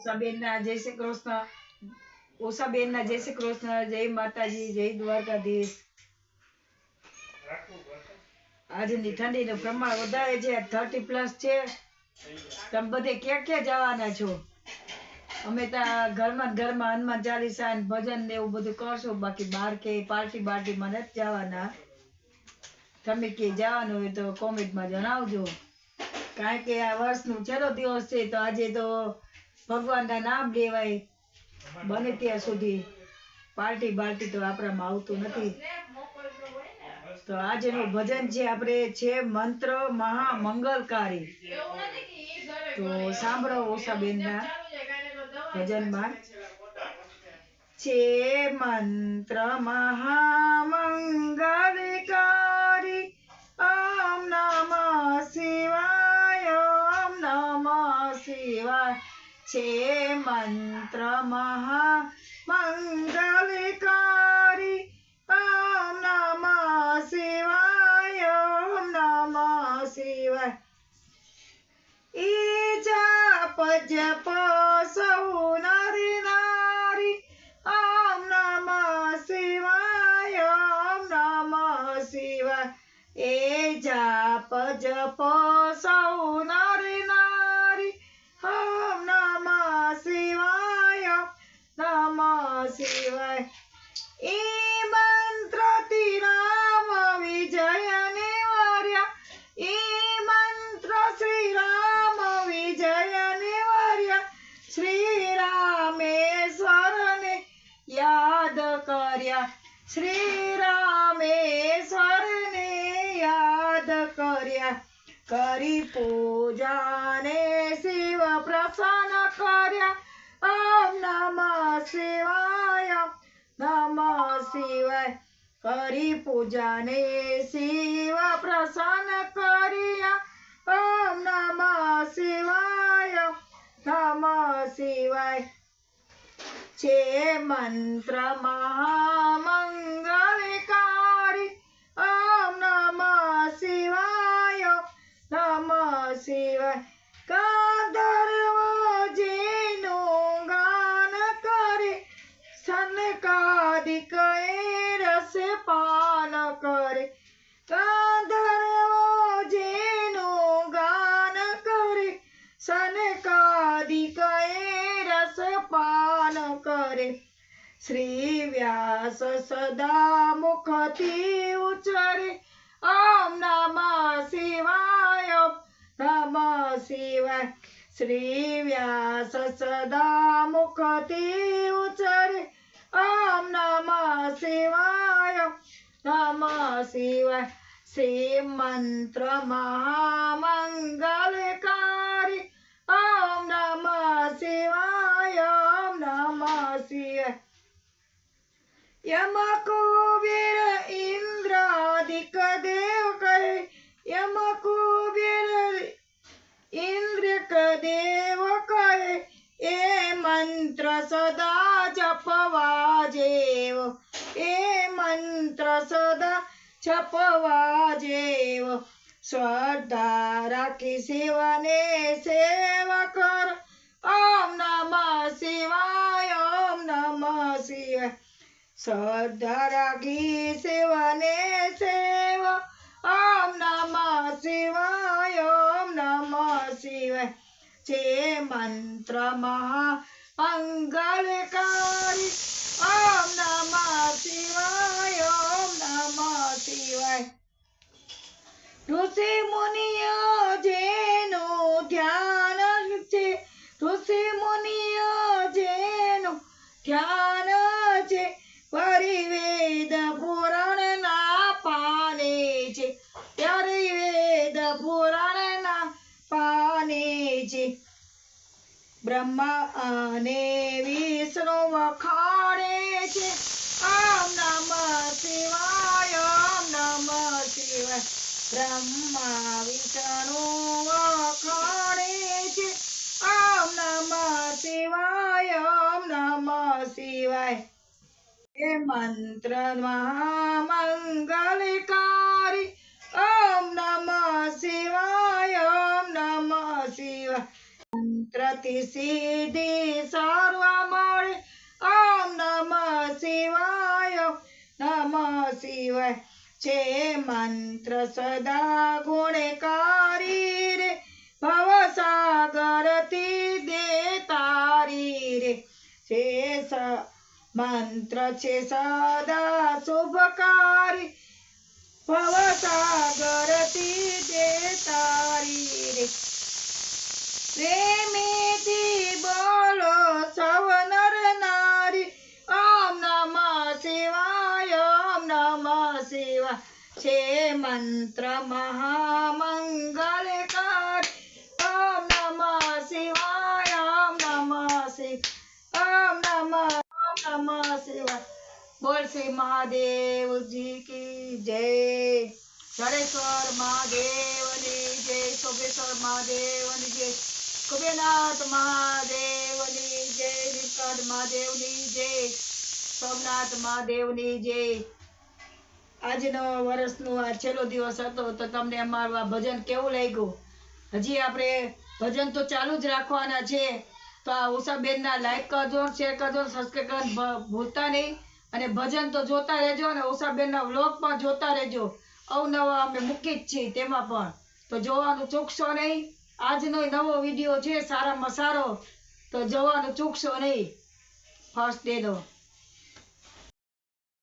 જય શ્રી કૃષ્ણ. જય શ્રી જય માતાજી, જય દ્વારકાધીશ. આજની ઠંડીનું પ્રમાણ વધારે છે થર્ટી પ્લસ છે. તમે બધે ક્યાં ક્યાં જવાના છો? અમે ત્યાં ઘરમાં ઘરમાં હનુમાન ચાલીસા ને ભજન ને એવું બધું કરશું, બાકી બહાર કે પાર્ટી બાર્ટીમાં નથી જવાના. તમે કે જવાનું હોય તો કોમેન્ટમાં જણાવજો. કારણ કે આ વર્ષનું છેલ્લો દિવસ છે, તો આજે તો ભગવાનના નામ લેવાય. બને ત્યાં સુધી. પાર્ટી બાર્ટી તો આપણામાં આવતું નથી. તો આજનું ભજન છે આપણે છે મંત્ર મહા મંગલકારી તો સાંભળો ઓષાબેનના ભજનમાં. છે મંત્ર મહામંગલકારી છે મંત્ર મહા મંગલકારી નમ શિવાય નમ શિવાય. ઈ જપ જપ સૌ નરી નારી. ઓમ નમ શિવાય ઓમ નમ શિવાય. એ જપ જપ સૌ શ્રી રામેશ્વરને યાદ કર્યા. કરી પૂજાને શિવ પ્રસન્ન કર્યા. ઓમ નમઃ શિવાય નમઃ શિવાય. કરી પૂજાને શિવ પ્રસન્ન કર્યા. ઓમ નમઃ શિવાય નમઃ શિવાય. છે મંત્ર મહામંગલકારી ઓમ નમઃ શિવાય નમઃ શિવાય. શ્રી વ્યાસ સદા મુખથી ઉચ્ચરે. ઓમ નમઃ શિવાય નમઃ શિવાય. શ્રી વ્યાસ સદા મુખથી ઉચ્ચરે. ઓમ નમઃ શિવાય નમઃ શિવાય. શ્રી મંત્ર મહામંગલકારી. ઓમ નમઃ શિવાય, ઓમ નમઃ શિવાય. યમ કુબેર ઇન્દ્રાદિક દેવ કહે યમ કુબેર ઇન્દ્રિક દેવ કહે એ મંત્ર સદા જપવા જેવો એ મંત્ર સદા જપવા જેવો શ્રદ્ધા રાખી શિવને સેવા શ્રદ્ધા રાખી શિવને સેવા. ઓમ નમ શિવાય ઓમ નમ શિવાય. જે મંત્ર મહામંગલકારી ઓમ નમ શિવાય ઓમ નમ શિવાય. ઋષિ મુનિઓ પરિવેદ પુરાણ ના પાને છે. પરિવેદ પુરાણ ના પાને છે. બ્રહ્મા અને વિષ્ણુ વખાણે છે. આમ નમ શિવાય, આમ નમઃ શિવાય. બ્રહ્મા, વિષ્ણુ વખાણે છે. આમ નમ શિવાય, આમ નમઃ શિવાય. એ મંત્ર મહામંગલકારી ઓમ નમઃ શિવાય, ઓમ નમઃ શિવાય. મંત્ર મંત્રથી સિદ્ધિ સર્વ મળે, ઓમ નમઃ શિવાય નમઃ શિવાય. છે મંત્ર સદા ગુણકારી રે, ભવસાગરથી દે તારી રે. છે મંત્ર છે સદા, શુભકારી. ભવસાગરથી દે તારી રે. પ્રેમીથી બોલો સૌ નર નારી. ઓમ નમ શિવાય ઓમ નમ શિવા છે મંત્ર મહામંગલકાર. ઓમ નમ શિવાય ઓમ નમ શિવ ઓમ નમઃ નમઃ શિવાય બોલ શ્રી મહાદેવજી કી જય જડેશ્વર મહાદેવની જય સોમેશ્વર મહાદેવની જય કુબેરનાથ મહાદેવની જય વિકટ મહાદેવની જય સોમનાથ મહાદેવની જય આજનો વર્ષનો આ છેલ્લો દિવસ હતો તો તમને અમારું આ ભજન કેવું લાગ્યું હજી આપણે ભજન તો ચાલુ જ રાખવાના છે તો આ ઉષાબેનના લાઈક કરજો શેર કરજો સબસ્ક્રાઈબ કરવાનું ભૂલતા નહીં. અને ભજન તો જોતા રહેજો અને ઉષાબેનના વ્લોગ પણ જોતા રહેજો. અવનવા અમે મૂકી જ છીએ તેમાં પણ. તો જોવાનું ચૂકશો નહીં. આજનો નવો વીડિયો છે, સારામાં સારો. તો જોવાનું ચૂકશો નહીં. ફર્સ્ટ ડે નો.